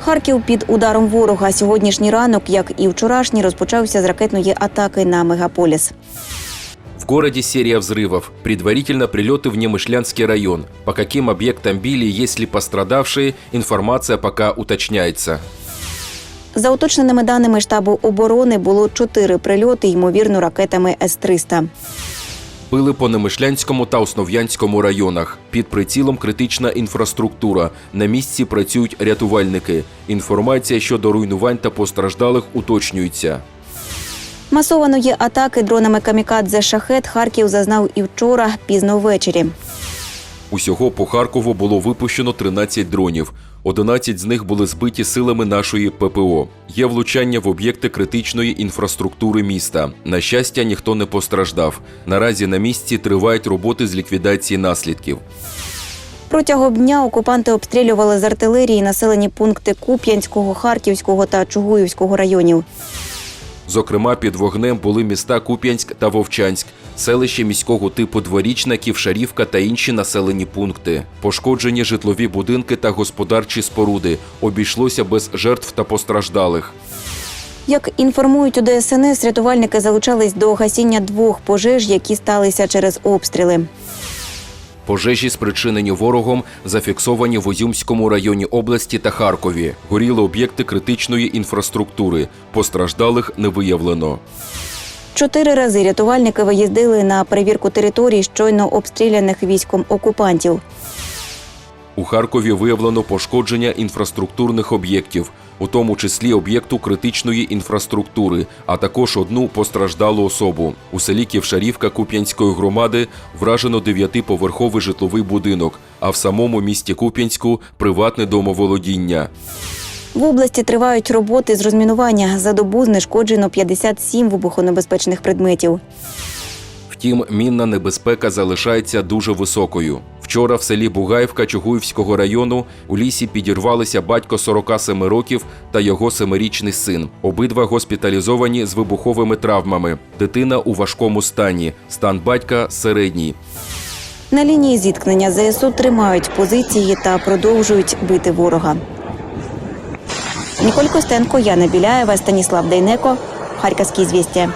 Харків під ударом ворога. Сьогоднішній ранок, як і вчорашній, розпочався з ракетної атаки на мегаполіс. В городе серия взрывов. Предварительно прилеты в Немышлянский район. По каким объектам били, есть ли пострадавшие, информация пока уточняется. За уточненими даними штабу оборони було чотири прильоти, ймовірно, ракетами С-300. Били по Немишлянському та Основ'янському районах. Під прицілом критична інфраструктура. На місці працюють рятувальники. Інформація щодо руйнувань та постраждалих уточнюється. Масованої атаки дронами камікадзе шахет Харків зазнав і вчора пізно ввечері. Усього по Харкову було випущено 13 дронів. 11 з них були збиті силами нашої ППО. Є влучання в об'єкти критичної інфраструктури міста. На щастя, ніхто не постраждав. Наразі на місці тривають роботи з ліквідації наслідків. Протягом дня окупанти обстрілювали з артилерії населені пункти Куп'янського, Харківського та Чугуївського районів. Зокрема, під вогнем були міста Куп'янськ та Вовчанськ, селище міського типу Дворічна, Ківшарівка та інші населені пункти. Пошкоджені житлові будинки та господарчі споруди. Обійшлося без жертв та постраждалих. Як інформують у ДСНС, рятувальники залучались до гасіння двох пожеж, які сталися через обстріли. Пожежі, спричинені ворогом, зафіксовані в Озюмському районі області та Харкові. Горіли об'єкти критичної інфраструктури. Постраждалих не виявлено. Чотири рази рятувальники виїздили на перевірку територій щойно обстріляних військом окупантів. У Харкові виявлено пошкодження інфраструктурних об'єктів, у тому числі об'єкту критичної інфраструктури, а також одну постраждалу особу. У селі Ківшарівка Куп'янської громади вражено дев'ятиповерховий житловий будинок, а в самому місті Куп'янську приватне домоволодіння. В області тривають роботи з розмінування. За добу знешкоджено 57 вибухонебезпечних предметів. Втім, мінна небезпека залишається дуже високою. Вчора в селі Бугаївка Чугуївського району у лісі підірвалися батько 47 років та його семирічний син. Обидва госпіталізовані з вибуховими травмами. Дитина у важкому стані. Стан батька середній. На лінії зіткнення ЗСУ тримають позиції та продовжують бити ворога. Ніколь Костенко, Яна Біляєва, Станіслав Дейнеко, Харківські звістя.